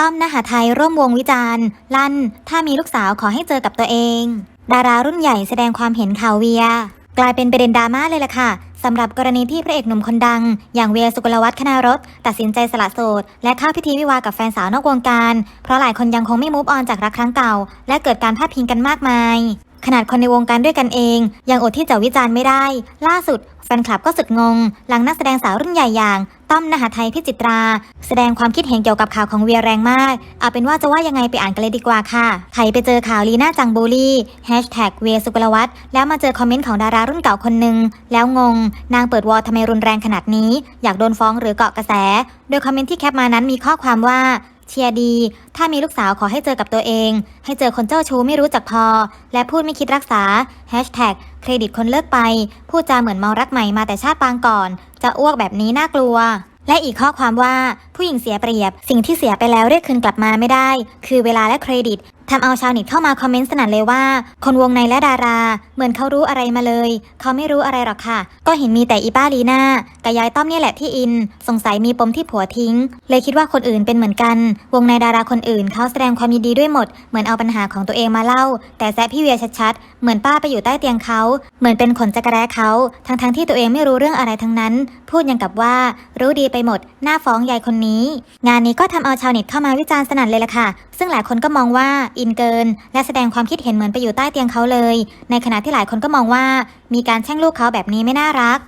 ต้อมนหาไทยร่วมวงวิจารณ์ ลั่น ถ้ามีลูกสาวขอให้เจอกับตัวเอง ดารารุ่นใหญ่แสดงความเห็นข่าวเวีย กลายเป็นประเด็นดราม่าเลยล่ะค่ะสำหรับกรณีที่พระเอกหนุ่มคนดัง อย่างเวียสุกลวัฒน์คณารถตัดสินใจสละโสด และเข้าพิธีวิวากับแฟนสาวนอกวงการ เพราะหลายคนยังคงไม่มูฟออนจากรักครั้งเก่า และเกิดการพาดพิงกันมากมายขนาดคนในวงการด้วยกันเอง ยังอดที่จะวิจารณ์ไม่ได้ ล่าสุด ฟนคลับก็สุดงง หลังนักแสดงสาวรุ่นใหญ่อย่างต้อมนหาไทยพิจิตรา แสดงความคิดเห็นเกี่ยวกับข่าวของเวียแรงมาก เอาเป็นว่าจะว่ายังไงไปอ่านกันเลยดีกว่าค่ะ ใครไปเจอข่าวลีน่าจังบูลี่แฮชแท็กเวียสุกลวัฒน์แล้วมาเจอคอมเมนต์ของดารารุ่นเก่าคนหนึ่งแล้วงง นางเปิดวอลทำไมรุนแรงขนาดนี้ อยากโดนฟ้องหรือเกาะกระแส โดยคอมเมนต์ที่แคปมานั้นมีข้อความว่า เชียร์ดี ถ้ามีลูกสาวขอให้เจอกับตัวเอง ให้เจอคนเจ้าชู้ไม่รู้จักพอ และพูดไม่คิดรักษาแฮชแท็กเครดิตคนเลิกไป พูดจาเหมือนเมารักใหม่มาแต่ชาติปางก่อน จะอ้วกแบบนี้น่ากลัว และอีกข้อความว่าผู้หญิงเสียเปรียบ สิ่งที่เสียไปแล้วเรียกคืนกลับมาไม่ได้ คือเวลาและเครดิต ทำเอาชาวเน็ตเข้ามาคอมเมนต์สนั่นเลยว่า คนวงในและดารา เหมือนเขารู้อะไรมาเลย เขาไม่รู้อะไรหรอกค่ะ ก็เห็นมีแต่อีป้าลีน่ากับยายต้อมเนี่ยแหละที่อิน สงสัยมีปมที่ผัวทิ้ง เลยคิดว่าคนอื่นเป็นเหมือนกัน วงในดาราคนอื่นเขาแสดงความยินดีด้วยหมด เหมือนเอาปัญหาของตัวเองมาเล่า แต่แซะพี่เวียชัดๆ เหมือนป้าไปอยู่ใต้เตียงเขา เหมือนเป็นขนจักรแร้เขาทั้งๆที่ตัวเองไม่รู้เรื่องอะไรทั้งนั้น พูดย่างกับว่า รู้ดีไปหมด หน้าฟ้องยายคนนี้ งานนี้ก็ทำเอาชาวเน็ตเข้ามาวิจารณ์สนั่นเลยล่ะค่ะ ซึ่งหลายคนก็มองว่าอินเกิน และแสดงความคิดเห็นเหมือนไปอยู่ใต้เตียงเขาเลย ในขณะที่หลายคนก็มองว่า มีการแช่งลูกเขาแบบนี้ไม่น่ารัก